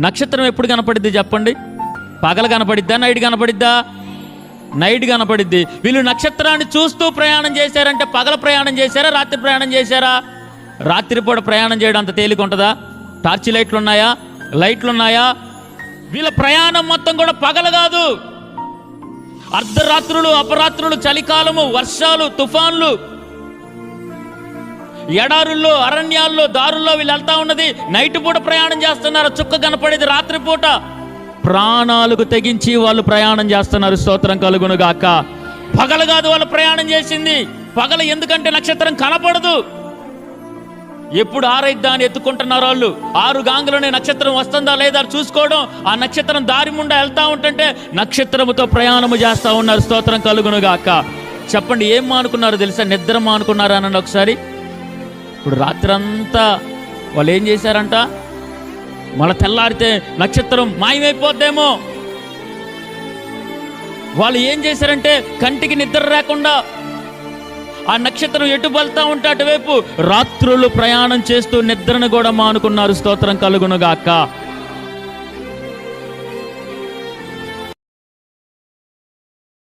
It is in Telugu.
నక్షత్రం ఎప్పుడు కనపడిద్ది చెప్పండి? పగల కనపడిద్దా? నైట్ కనపడిద్దా? నైట్ కనపడిద్ది. వీళ్ళు నక్షత్రాన్ని చూస్తూ ప్రయాణం చేశారంటే పగల ప్రయాణం చేశారా? రాత్రి ప్రయాణం చేశారా? రాత్రిపూట ప్రయాణం చేయడం అంత తేలిక ఉంటుందా టార్చ్ లైట్లు ఉన్నాయా? లైట్లు ఉన్నాయా? వీళ్ళ ప్రయాణం మొత్తం కూడా పగల కాదు. అర్ధరాత్రులు అపరాత్రులు చలికాలము వర్షాలు తుఫాన్లు ఎడారుల్లో అరణ్యాల్లో దారుల్లో వీళ్ళు వెళ్తా ఉన్నది. నైట్ పూట ప్రయాణం చేస్తున్నారు. చుక్క కనపడేది రాత్రిపూట ప్రాణాలకు తెగించి వాళ్ళు ప్రయాణం చేస్తున్నారు. స్తోత్రం కలుగును గాక పగలు కాదు వాళ్ళు ప్రయాణం చేసింది. పగల ఎందుకంటే నక్షత్రం కనపడదు. ఎప్పుడు ఆరైద్దాని ఎత్తుకుంటున్నారు వాళ్ళు. ఆరు గాంగులోనే నక్షత్రం వస్తుందా లేదా చూసుకోవడం. ఆ నక్షత్రం దారి ముండా వెళ్తా ఉంటుంటే నక్షత్రముతో ప్రయాణము చేస్తా ఉన్నారు. స్తోత్రం కలుగును గాక చెప్పండి ఏం మానుకున్నారు తెలుసా? నిద్ర మానుకున్నారు? అనండి ఒకసారి. ఇప్పుడు రాత్రంతా వాళ్ళు ఏం చేశారంట? మళ్ళీ తెల్లారితే నక్షత్రం మాయమైపోద్దేమో. వాళ్ళు ఏం చేశారంటే కంటికి నిద్ర లేకుండా ఆ నక్షత్రం ఎటు వెళ్తా ఉంటే అటువైపు రాత్రులు ప్రయాణం చేస్తూ నిద్రను కూడా మానుకున్నారు. స్తోత్రం కలుగునుగాక.